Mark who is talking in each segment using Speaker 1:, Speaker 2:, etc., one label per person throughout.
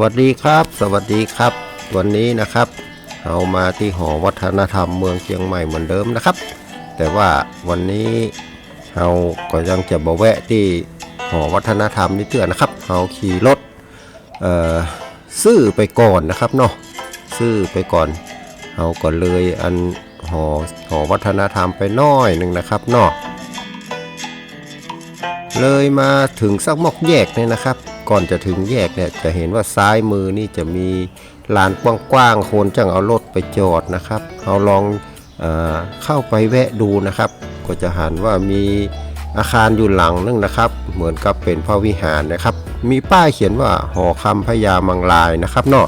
Speaker 1: วัสดีครับ สวัสดีครับ วันนี้นะครับเรามาที่หอวัฒนธรรมเมืองเชียงใหม่เหมือนเดิมนะครับ แต่ว่าวันนี้เราก็ยังจะบแวะที่หอวัฒนธรรมนี่เตือนนะครับเราขี่รถเอ่อซื้อไปก่อนนะครับเนาะซื้อไปก่อนเราก็เลยอันหอหอวัฒนธรรมไปน้อยหนึ่งนะครับเนาะเลยมาถึงสักมอกแยกเนี่ยนะครับ ก่อนจะถึงแยกเนี่ยจะเห็นว่าซ้ายมือนี่จะมีลานกว้างๆคนจังเอารถไปจอดนะครับเอาลองเอเข้าไปแวะดูนะครับ ก็จะหันว่ามีอาคารอยู่หลังนึงนะครับ เหมือนกับเป็นพระวิหารนะครับ มีป้ายเขียนว่าหอคำพญามังลายนะครับเนาะ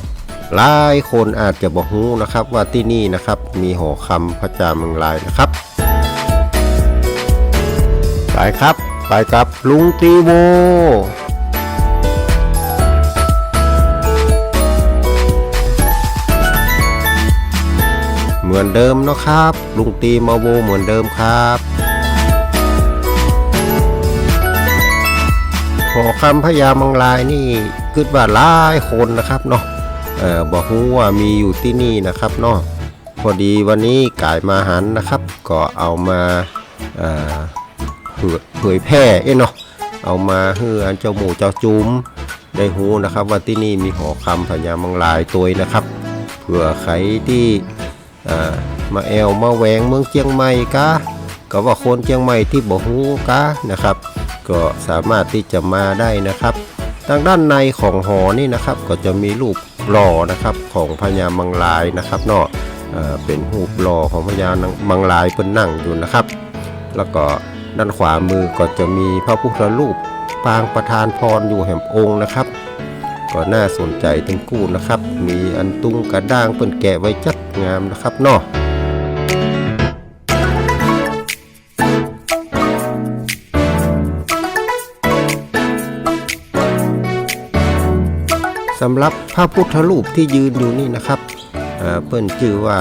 Speaker 1: หลายคนอาจจะบอกฮู้นะครับว่าที่นี่นะครับมีหอคำพระจามังลายนะครับไปครับ ไปกับลุงตีโว มือนเดิมนะครับ ลุงตีมาโวเหมือนเดิมครับหอคำพญามังลายนี่คิดว่าหลายคนนะครับเนาะเออบอกฮู้ว่ามีอยู่ที่นี่นะครับเนาะพอดีวันนี้กายมาหันนะครับ ก็เอามาเอ่อเผยเผยแพร่เอเนาะเอามาเฮืออันเจ้าหมูเจ้าจุ้มได้หูนะครับ ว่าที่นี่มีหอคำพญามังลายตัวนะครับเผื่อใครที่ อ่อมาแอวมาแหวงเมืองเชียงใหม่กะก็ว่าคนเชียงใหม่ที่บ่ฮู้กะนะครับ ก็สามารถที่จะมาได้นะครับทางด้านในของหอนี่นะครับก็จะมีรูปหล่อนะครับของพญามังลายนะครับเนาะเป็นรูปหล่อของพญามังลายเปิ้นนั่งอยู่นะครับ แล้วก็ด้านขวามือก็จะมีพระพุทธรูปปางประธานพรอยู่แห่งองค์นะครับ ก็น่าสนใจทั้งคู่นะครับ มีอันตุ้งกระด้างเปิ้นแกะไว้จัดงามนะครับเนาะสำหรับพระพุทธรูปที่ยืนอยู่นี่นะครับเอ่อเปิ้นชื่อว่า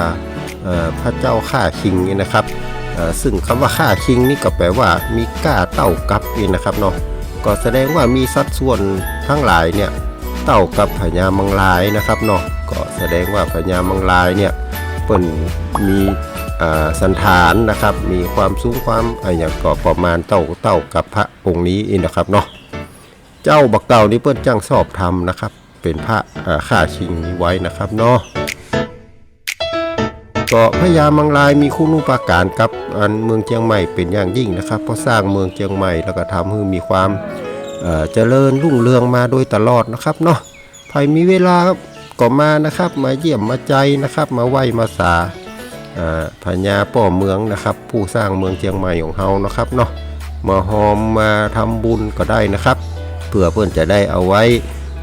Speaker 1: เอ่อพระเจ้าข้าคิงนี่นะครับเอ่อซึ่งคำว่าค่าคิงนี่ก็แปลว่ามีก้าเต้ากับนี่นะครับเนาะก็แสดงว่ามีสัดส่วนทั้งหลายเนี่ย เต้ากับพญามังลายนะครับเนาะก็แสดงว่าพญามังลายเนี่ยเปิ่นมีสันฐานนะครับ มีความสูงความอะไรอย่างก็ประมาณเต้าเต้ากับพระองค์นี้เองนะครับเนาะเจ้าบักเก่านี่เปิ้นจ้างสอบทำนะครับ เป็นพระอ่าข้าชิงนี้ไว้นะครับเนาะเกาะพญามังลายมีคุณูปการกับอันเมืองเชียงใหม่เป็นอย่างยิ่งนะครับ เพราะสร้างเมืองเชียงใหม่แล้วก็ทำให้มีความ เอ่อเจริญรุ่งเรืองมาโดยตลอดนะครับเนาะใครมีเวลาก็มานะครับ มาเยี่ยมมาใจนะครับ มาไหว้มาสาอ่าพญาป่อเมืองนะครับ ผู้สร้างเมืองเชียงใหม่ของเฮานะครับเนาะมาหอมมาทำบุญก็ได้นะครับ เพื่อเพื่อนจะได้เอาไว้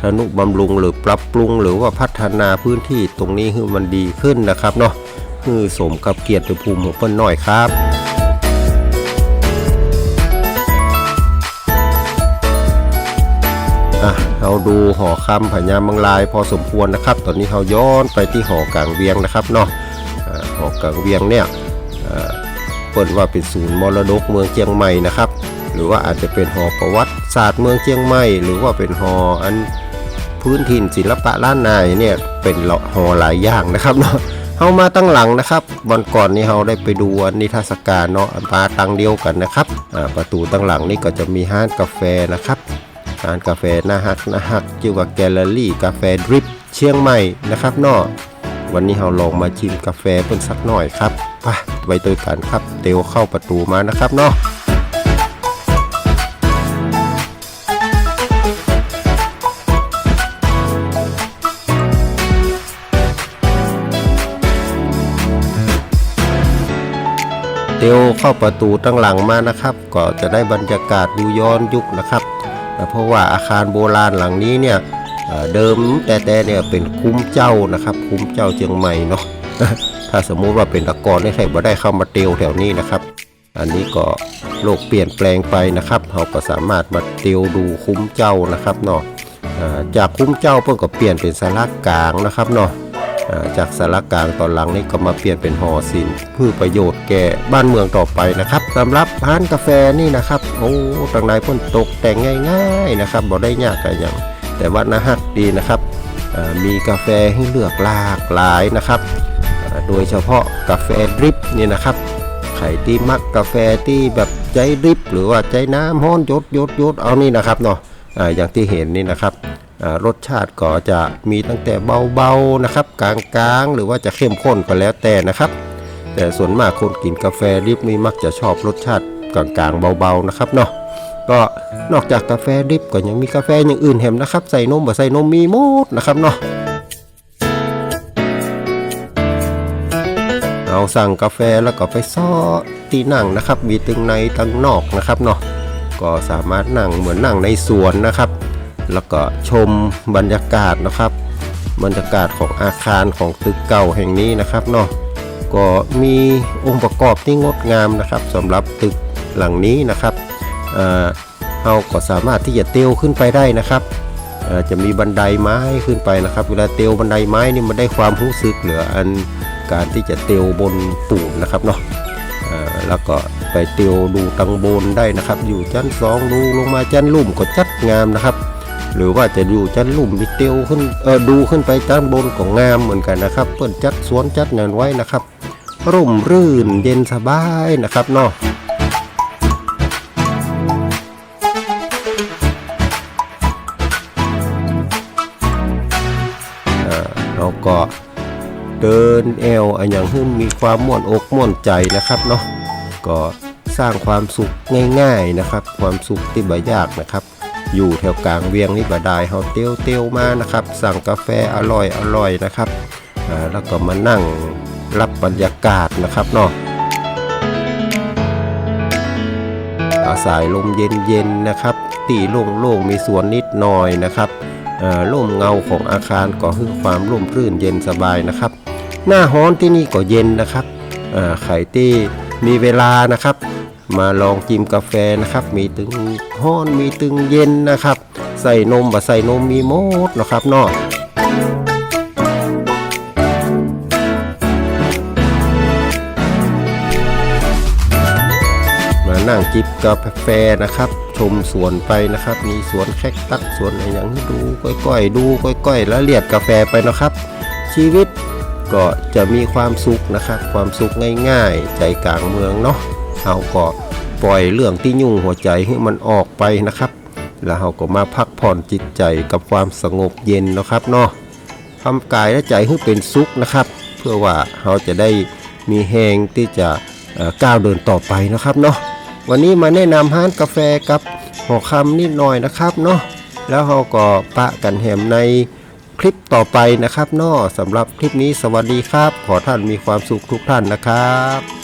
Speaker 1: ทนุบำรุงหรือปรับปรุงหรือว่าพัฒนาพื้นที่ตรงนี้ให้มันดีขึ้นนะครับเนาะคือสมกับเกียรติภูมิของเปิ้นหน่อยครับ อะเราดูหอคำพญามังลายพอสมควรนะครับ ตอนนี้เราย้อนไปที่หอกลางเวียงนะครับเนาะอ่าหอกลางเวียงเนี่ยเปิดว่าเป็นศูนย์มรดกเมืองเชียงใหม่นะครับ หรือว่าอาจจะเป็นหอประวัติศาสตร์เมืองเชียงใหม่ หรือว่าเป็นหออันพื้นถิ่นศิลปะล้านนาเนี่ยเป็นหอหลายอย่างนะครับเนาะเฮามาตั้งหลังนะครับวันก่อนนี้เฮาได้ไปดูอันนิทรรศการเนาะมาตั้งเดียวกันนะครับประตูตั้งหลังนี่ก็จะมีห้านกาแฟนะครับ ร้านกาแฟน่าฮักน่าฮักชื่อว่าแกลเลอรี่กาแฟดริปเชียงใหม่นะครับเนาะวันนี้เฮาลองมาชิมกาแฟเพิ่นสักหน่อยครับไปไปตัวกันครับเตียวเข้าประตูมานะครับเนาะเดี๋ยวเข้าประตูตั้งหลังมานะครับ ก็จะได้บรรยากาศดูย้อนยุคนะครับ เพราะว่าอาคารโบราณหลังนี้เนี่ยเดิมแต่แต่เนี่ยเป็นคุ้มเจ้านะครับ คุ้มเจ้าเชียงใหม่เนาะถ้าสมมุติว่าเป็นตะกอนนี่ใครบ่ได้เข้ามาเตียวแถวนี้นะครับ อันนี้ก็โลกเปลี่ยนแปลงไปนะครับเราก็สามารถมาเตียวดูคุ้มเจ้านะครับเนาะจากคุ้มเจ้าเพิ่งก็เปลี่ยนเป็นสาระกลางนะครับเนาะ จากสารกลางตอนหลังนี่ก็มาเปลี่ยนเป็นหอศิลป์เพื่อประโยชน์แก่บ้านเมืองต่อไปนะครับสำหรับร้านกาแฟนี่นะครับโอ้ต่างในพ่นตกแต่งง่ายๆนะครับบ่ได้ยากอะไรอย่างแต่ว่าน่าฮักดีนะครับมีกาแฟให้เลือกหลากหลายนะครับ โดยเฉพาะกาแฟดริปนี่นะครับใครที่มักกาแฟที่แบบใจดริปหรือว่าใจน้ำห้อนยดยดยดเอานี่นะครับเนาะออย่างที่เห็นนี่นะครับ รสชาติก็จะมีตั้งแต่เบาๆนะครับ กลางๆ หรือว่าจะเข้มข้นก็แล้วแต่นะครับ แต่ส่วนมากคนกินกาแฟดริปนี่มักจะชอบรสชาติกลางๆเบาๆนะครับเนาะก็นอกจากกาแฟดริปก็ยังมีกาแฟอย่างอื่นแถมนะครับ ใส่นมบ่ใส่นมมีหมดนะครับเนาะเอาสั่งกาแฟแล้วก็ไปซ้อที่นั่งนะครับ มีตึงในตึงนอกนะครับเนาะก็สามารถนั่งเหมือนนั่งในสวนนะครับ แล้วก็ชมบรรยากาศนะครับ บรรยากาศของอาคารของตึกเก่าแห่งนี้นะครับเนาะก็มีองค์ประกอบที่งดงามนะครับสำหรับตึกหลังนี้นะครับเราก็สามารถที่จะเตียวขึ้นไปได้นะครับจะมีบันไดไม้ขึ้นไปนะครับ เวลาเตียวบันไดไม้นี่มันได้ความรู้สึกเหลืออันการที่จะเตียวบนปูนนะครับเนาะแล้วก็ไปเตียวดูตังบนได้นะครับ อยู่ชั้นสองดูลงมาชั้นลุ่มก็จัดงามนะครับ หรือว่าจะอยู่ชั้นลุ่มมีเตียวขึ้นเออดูขึ้นไปชั้นบนก็งงามเหมือนกันนะครับ เปิดจัดสวนจัดงานไว้นะครับ ร่มรื่นเย็นสบายนะครับเนาะเราก็เดินแอวอันอย่างหึ่มมีความม่วนอกม่วนใจนะครับเนาะก็สร้างความสุขง่าย ๆนะครับ ความสุขที่บ่ยากนะครับ อยู่แถวกลางเวียงนี่บ่ได้เฮาเตียวเตียวมานะครับ สั่งกาแฟอร่อยอร่อยนะครับแล้วก็มานั่งรับบรรยากาศนะครับเนาะอาศัยลมเย็นๆนะครับ ตีโล่งๆมีสวนนิดหน่อยนะครับเอ่อร่มเงาของอาคารก็ให้ความร่มรื่นเย็นสบายนะครับ หน้าฮ้อนที่นี่ก็เย็นนะครับเอ่อใครที่มีเวลานะครับ มาลองจิมกาแฟนะครับ มีตึงฮ้อนมีตึงเย็นนะครับ ใส่นมบ่ใส่นมมีหมดนะครับเนาะมานั่งจิบกาแฟนะครับ ชมสวนไปนะครับ มีสวนแคคตัสสวนอะไรอย่างนี้ดูก้อยๆดูก้อยๆแล้วเลียดกาแฟไปนะครับ ชีวิตก็จะมีความสุขนะครับ ความสุขง่ายๆ ใจกลางเมืองเนาะ เราก็ปล่อยเรื่องที่ยุ่งหัวใจให้มันออกไปนะครับ แล้วเราก็มาพักผ่อนจิตใจกับความสงบเย็นนะครับเนาะทำกายและใจให้เป็นสุขนะครับ เพื่อว่าเราจะได้มีแหงที่จะก้าวเดินต่อไปนะครับเนาะวันนี้มาแนะนำร้านกาแฟกับหอคำนิดหน่อยนะครับเนาะแล้วเราก็ปะกันแหมในคลิปต่อไปนะครับเนาะสำหรับคลิปนี้สวัสดีครับ ขอท่านมีความสุขทุกท่านนะครับ